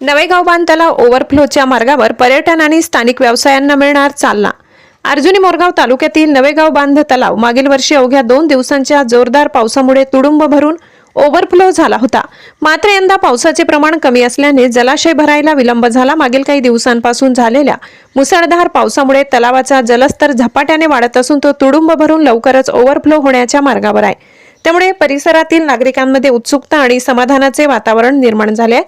नवेगाव बांध तलाव ओव्हरफ्लोच्या मार्गावर पर्यटन आणि स्थानिक व्यवसायांना मिळणार चालना. अर्जुनी मोरगाव तालुक्यातील नवेगाव बांध तलाव मागील वर्षी अवघ्या दोन दिवसांच्या जोरदार पावसामुळे तुडुंब भरून ओव्हरफ्लो झाला होता. मात्र यंदा पावसाचे प्रमाण कमी असल्याने जलाशय भरायला विलंब झाला. मागील काही दिवसांपासून झालेल्या मुसळधार पावसामुळे तलावाचा जलस्तर झपाट्याने वाढत असून तो तुडुंब भरून लवकरच ओव्हरफ्लो होण्याच्या मार्गावर आहे. त्यामुळे परिसरातील नागरिकांमध्ये उत्सुकता आणि समाधानाचे वातावरण निर्माण झाले आहे.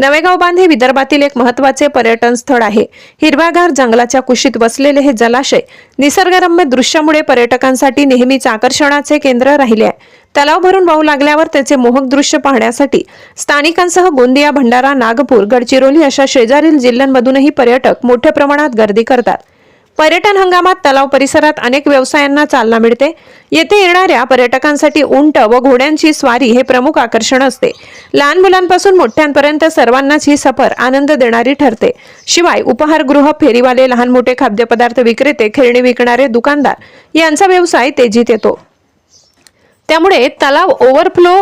नवेगाव बांध हे विदर्भातील एक महत्त्वाचे पर्यटन स्थळ आहे. हिरव्यागार जंगलाच्या कुशीत वसलेले हे जलाशय निसर्गरम्य दृश्यामुळे पर्यटकांसाठी नेहमीच आकर्षणाचे केंद्र राहिले आहे. तलाव भरून वाहू लागल्यावर त्याचे मोहक दृश्य पाहण्यासाठी स्थानिकांसह गोंदिया भंडारा नागपूर गडचिरोली अशा शेजारील जिल्ह्यांमधूनही पर्यटक मोठ्या प्रमाणात गर्दी करतात. पर्यटन हंगामात तलाव परिसरात अनेक व्यवसायांना चालना मिळते. येथे येणाऱ्या पर्यटकांसाठी उंट व घोड्यांची स्वारी हे प्रमुख आकर्षण असते. लहान मुलांपासून मोठ्यांपर्यंत सर्वांनाच ही सफर आनंद देणारी ठरते. शिवाय उपहारगृह फेरीवाले लहान मोठे खाद्यपदार्थ विक्रेते खेळणी विकणारे दुकानदार यांचा व्यवसाय तेजीत येतो. त्यामुळे तलाव ओव्हरफ्लो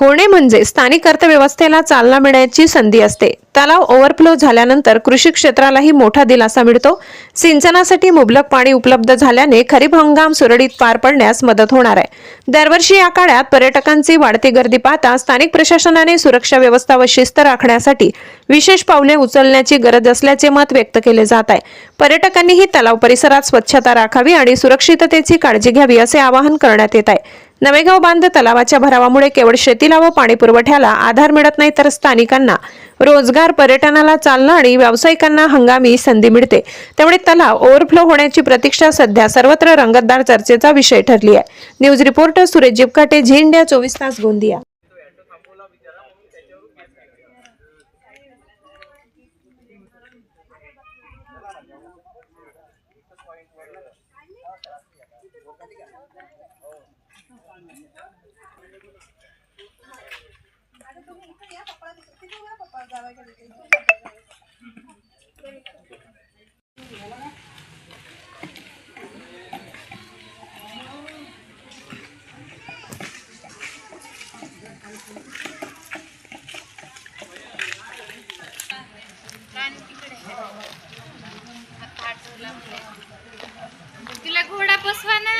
होणे म्हणजे स्थानिक अर्थव्यवस्थेला चालना मिळण्याची संधी असते. तलाव ओव्हरफ्लो झाल्यानंतर कृषी क्षेत्रालाही मोठा दिलासा मिळतो. सिंचनासाठी मुबलक पाणी उपलब्ध झाल्याने खरीप हंगाम सुरळीत पार पडण्यास मदत होणार आहे. दरवर्षी या काळात पर्यटकांची वाढती गर्दी पाहता स्थानिक प्रशासनाने सुरक्षा व्यवस्था व शिस्त राखण्यासाठी विशेष पावले उचलण्याची गरज असल्याचे मत व्यक्त केले जात आहे. पर्यटकांनीही तलाव परिसरात स्वच्छता राखावी आणि सुरक्षिततेची काळजी घ्यावी असे आवाहन करण्यात येत आहे. नवेगाव बांध तलावाच्या भरावामुळे केवळ शेतीला व पाणी पुरवठ्याला आधार मिळत नाही तर स्थानिकांना रोजगार पर्यटनाला चालना आणि व्यावसायिकांना हंगामी संधी मिळते. त्यामुळे तलाव ओव्हरफ्लो होण्याची प्रतीक्षा सध्या सर्वत्र रंगतदार चर्चेचा विषय ठरली आहे. News reporter Suresh Jipkate Zee India चोवीस तास गोंदिया. तिला घोडा बसवा ना.